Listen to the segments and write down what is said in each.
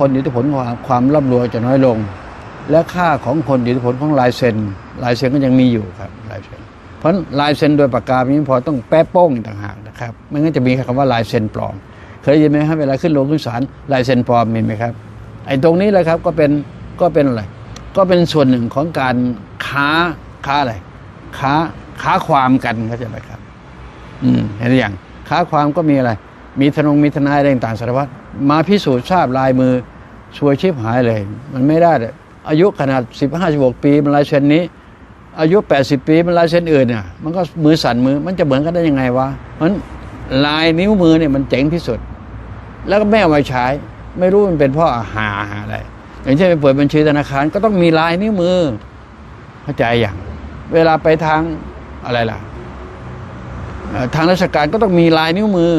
คนอิทธิพลความความร่ำรวยจะน้อยลง และค่าของคนอิทธิพลของลายเซ็นลายเซ็นก็ยังมีอยู่ครับลายเซ็นเพราะลายเซ็นโดยปากกาไม่พอต้องแป๊ะโป้งต่างหากนะครับไม่งั้นจะมีคำว่าลายเซ็นปลอม เคยยินไหมครับเวลาขึ้นโรงขึ้นศาลลายเซ็นปลอมมีไหมครับไอ้ตรงนี้แหละครับก็เป็นก็เป็นอะไรก็เป็นส่วนหนึ่งของการค้าค้าอะไรค้าค้าความกันเข้าใจไหมครับ อืมเห็นหรือยังค้าความก็มีอะไร มีธนงมีทนายอะไรต่างสารพัดมาพิสูจน์ทราบลายมือช่วยชิบหายเลย มันไม่ได้เลยอายุขนาด 15 16 ปีมันลายเซ็นนี้ อายุ 80 ปีมันลายเซ็นอื่นเนี่ยมันก็มือสั่นมือมันจะเหมือนกันได้ยังไงวะมันลายนิ้วมือเนี่ยมันเจ๋งที่สุด แล้วก็ไม่เอามาใช้ ไม่รู้มันเป็นเพราะอาหาอะไร อย่างเช่นไปเปิดบัญชีธนาคารก็ต้องมีลายนิ้วมือเข้าใจอย่าง เวลาไปทางอะไรล่ะ ทางราชการก็ต้องมีลายนิ้วมือ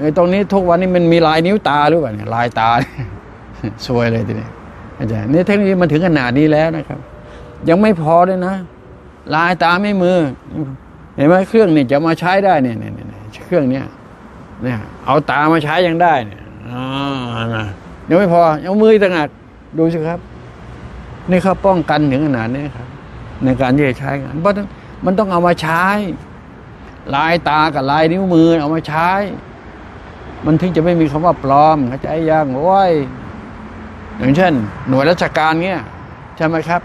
ไอ้ตรงนี้ทุกวันนี้มันมีลายนิ้วตาหรือเปล่าเนี่ยลายตาสวยเลยทีนี้อาจารย์นี่เทคโนโลยีมันถึงขนาดนี้แล้วนะครับ ยังไม่พอเลยนะ ลายตาไม่มือ เห็นไหมเครื่องนี่จะมาใช้ได้เนี่ยเนี่ยเนี่ยเครื่องเนี้ยเนี่ย เอาตามาใช้ยังได้เนี่ยอ่านะยังไม่พอเอามือต่างหากดูสิครับ นี่เขาป้องกันถึงขนาดนี้ครับ ในการที่จะใช้งานเพราะมันต้องเอามาใช้ ลายตากับลายนิ้วมือเอามาใช้ มันถึงจะไม่มีคำว่าปลอมเข้าใจยังโอ้ยอย่างเช่น หน่วยราชการเงี้ยใช่ไหมครับ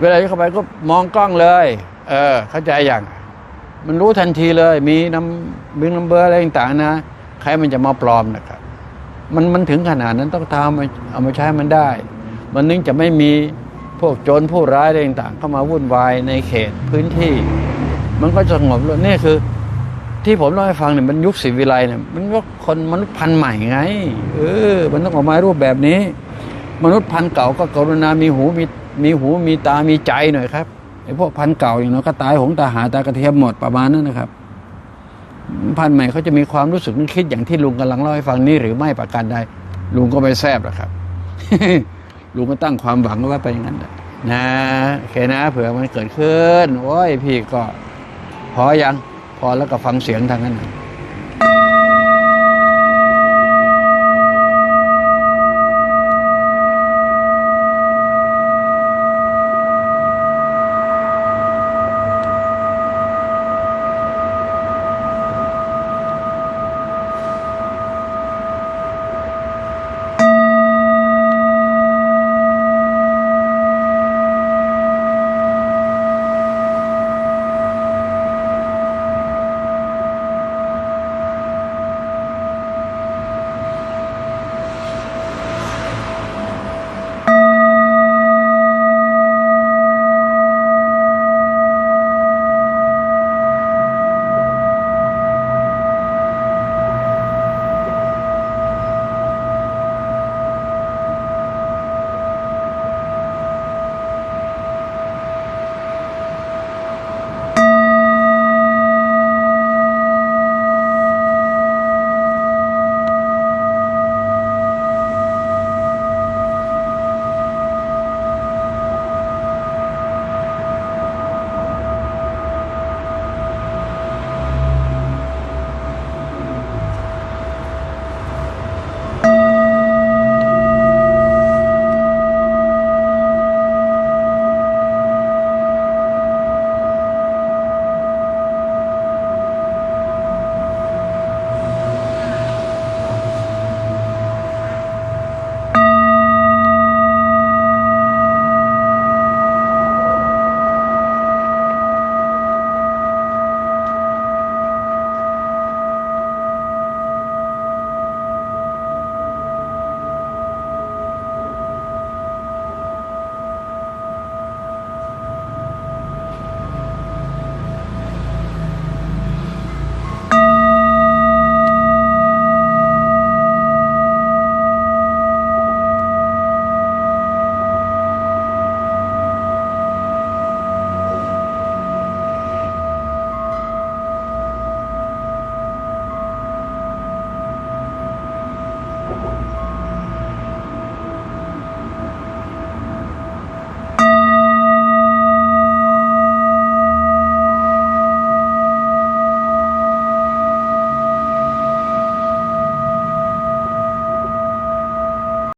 เวลาเข้าไปก็มองกล้องเลย เออ เข้าใจอย่างมันรู้ทันทีเลย มีน้ำบิงนัมเบอร์อะไรต่างๆนะใครมันจะมาปลอมนะครับมันมันถึงขนาดนั้นต้องทำมาเอามาใช้มันได้ มันนึงจะไม่มีพวกโจรผู้ร้ายอะไรต่างๆเข้ามาวุ่นวายในเขตพื้นที่ มันก็สงบลงนี่คือ ที่ผมเล่าให้ฟังเนี่ยมันยุคศิวิไลเนี่ยมันก็คนมนุษย์พันธุ์ใหม่ไง เออ มันต้องออกมารูปแบบนี้ มนุษย์พันธุ์เก่าก็กรุณา มีหูมีมีหูมีตามีใจหน่อยครับไอ้พวกพันธุ์เก่าอย่างน้อยก็ตายหงตาหาตากระเทียมหมดประมาณนั้นนะครับ พันธุ์ใหม่เขาจะมีความรู้สึกนึกคิดอย่างที่ลุงกำลังเล่าให้ฟังนี้หรือไม่ประการใดลุงก็ไม่แซบหรอกครับลุงก็ตั้งความหวังไว้ไปอย่างนั้นนะโอเคนะ เผื่อมันเกิดขึ้นโอ้ยพี่ก็พอยัง พอแล้วก็ฟังเสียงทางนั้น